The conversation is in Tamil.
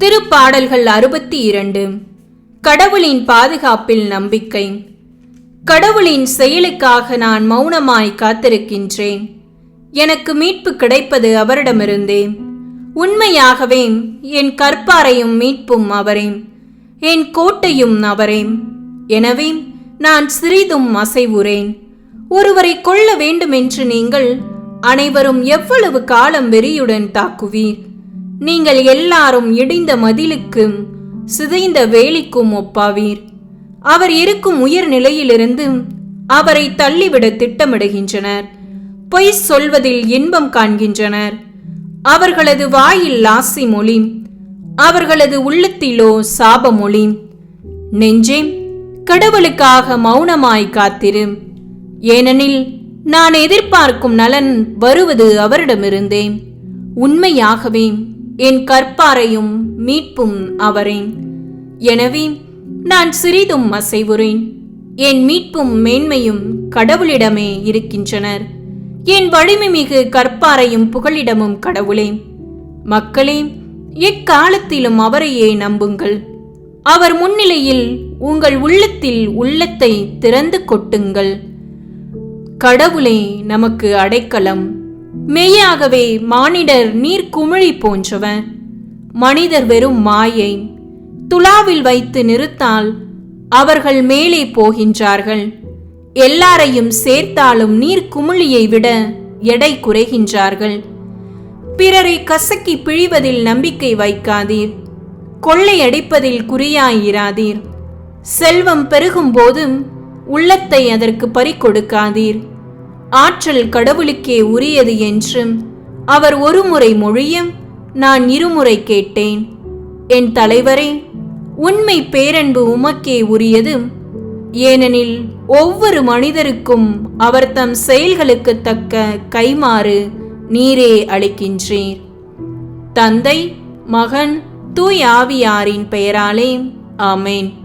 திருப்பாடல்கள் அறுபத்தி இரண்டு கடவுளின் பாதுகாப்பில் நம்பிக்கை. கடவுளின் செயலுக்காக நான் மௌனமாய் காத்திருக்கின்றேன். எனக்கு மீட்பு கிடைப்பது அவரிடமிருந்தே. உண்மையாகவே என் கற்பாரையும் மீட்பும் அவரே. என் கோட்டையும் அவரே. எனவே நான் சிறிதும் அசைவுறேன். ஒருவரை கொள்ள வேண்டுமென்று நீங்கள் அனைவரும் எவ்வளவு காலம் வெறியுடன் தாக்குவீர்? நீங்கள் எல்லாரும் இடிந்த மதிலுக்கும் சிதைந்த வேலிக்கும் ஒப்பாவீர். அவர் இருக்கும் உயர் நிலையிலிருந்து அவரை தள்ளிவிட திட்டமிடுகின்றனர். பொய் சொல்வதில் இன்பம் காண்கின்றனர். அவர்களது வாயில் ஆசி மொழி அவர்களது உள்ளத்திலோ சாப மொழி. நெஞ்சே கடவுளுக்காக மௌனமாய் காத்திரு. ஏனெனில் நான் எதிர்பார்க்கும் நலன் வருவது அவரிடமிருந்தே. உண்மையாகவே என் கற்பாரையும் மீட்பும் அவரே. எனவே நான் சிறிதும் அசைவுறேன். என் மீட்பும் மேன்மையும் கடவுளிடமே இருக்கின்றனர். என் வலிமை மிகு கற்பாரையும் புகழிடமும் கடவுளே. மக்களே எக்காலத்திலும் அவரையே நம்புங்கள். அவர் முன்னிலையில் உங்கள் உள்ளத்தில் உள்ளத்தை திறந்து கொட்டுங்கள். கடவுளே நமக்கு அடைக்கலம் மெய்யாகவே மானிடர் நீர் குமிழி போன்றவன். மனிதர் வெறும் மாயை. துலாவில் வைத்து நிறுத்தால் அவர்கள் மேலே போகின்றார்கள். எல்லாரையும் சேர்த்தாலும் நீர் குமிழியை விட எடை குறைகின்றார்கள். பிறரை கசக்கி பிழிவதில் நம்பிக்கை வைக்காதீர். கொள்ளையடிப்பதில் குறியாயிராதீர். செல்வம் பெருகும் போதும் உள்ளத்தை அதற்கு பறிகொடுக்காதீர். ஆற்றல் கடவுளுக்கே உரியது என்றும் அவர் ஒருமுறை மொழியும் நான் இருமுறை கேட்டேன். என் தலைவரே உண்மை பேரன்பு உமக்கே உரியது ஏனெனில் ஒவ்வொரு மனிதருக்கும் அவர் தம் செயல்களுக்கு தக்க கைமாறு நீரே அளிக்கின்றீர். தந்தை மகன் தூய் ஆவியாரின் பெயராலே ஆமேன்.